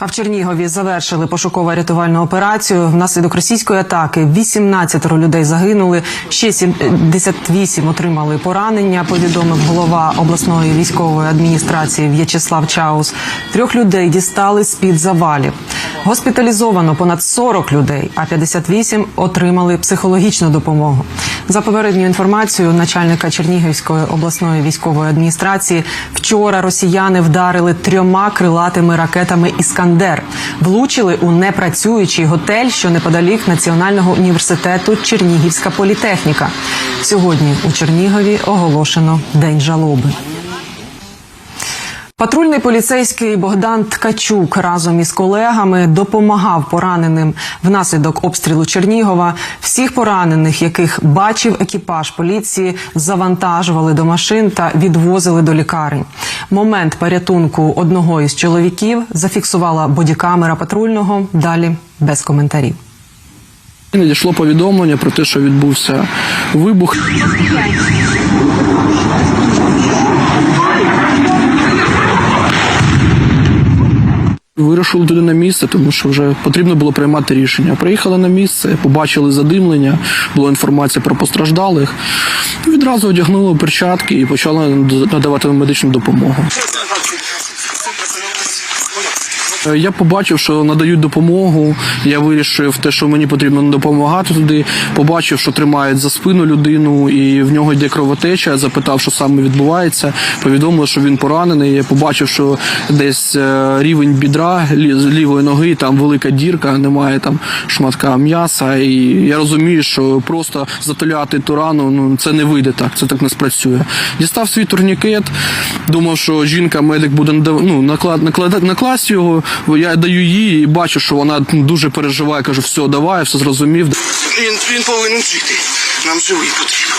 А в Чернігові завершили пошуково-рятувальну операцію. Внаслідок російської атаки 18 людей загинули, ще 78 отримали поранення. Повідомив голова обласної військової адміністрації В'ячеслав Чаус. Трьох людей дістали з під завалів. Госпіталізовано понад 40 людей, а 58 отримали психологічну допомогу. За попередньою інформацією начальника Чернігівської обласної військової адміністрації, вчора росіяни вдарили трьома крилатими ракетами Іскандер, влучили у непрацюючий готель, що неподалік Національного університету Чернігівська політехніка. Сьогодні у Чернігові оголошено день жалоби. Патрульний поліцейський Богдан Ткачук разом із колегами допомагав пораненим внаслідок обстрілу Чернігова. Всіх поранених, яких бачив екіпаж поліції, завантажували до машин та відвозили до лікарень. Момент порятунку одного із чоловіків зафіксувала бодікамера патрульного. Далі без коментарів. Надійшло повідомлення про те, що відбувся вибух. Вирушили туди на місце, тому що вже потрібно було приймати рішення. Приїхали на місце, побачили задимлення, була інформація про постраждалих. Відразу одягнули перчатки і почали надавати медичну допомогу. Е, Я побачив, що надають допомогу. Я вирішив те, що мені потрібно допомагати туди. Побачив, що тримають за спину людину, і в нього йде кровотеча. Запитав, що саме відбувається. Повідомили, що він поранений. Я побачив, що десь е, рівень бідра з лівої ноги, там велика дірка, немає там шматка м'яса. І я розумію, що просто затуляти ту рану ну це не вийде так, це так не спрацює. Дістав свій турнікет, думав, що жінка медик буде ну, наклад, наклад, накласть його. Я даю їй і бачу, що вона дуже переживає. Кажу, все, давай, все зрозумів. Він, він повинен жити. Нам живий потрібен.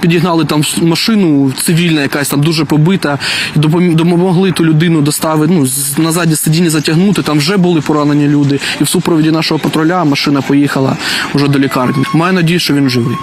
Підігнали там машину, цивільна якась там дуже побита, і допомогли ту людину доставити, ну, на заднє сидіння затягнути. Там вже були поранені люди. І в супроводі нашого патруля машина поїхала вже до лікарні. Маю надію, що він живий.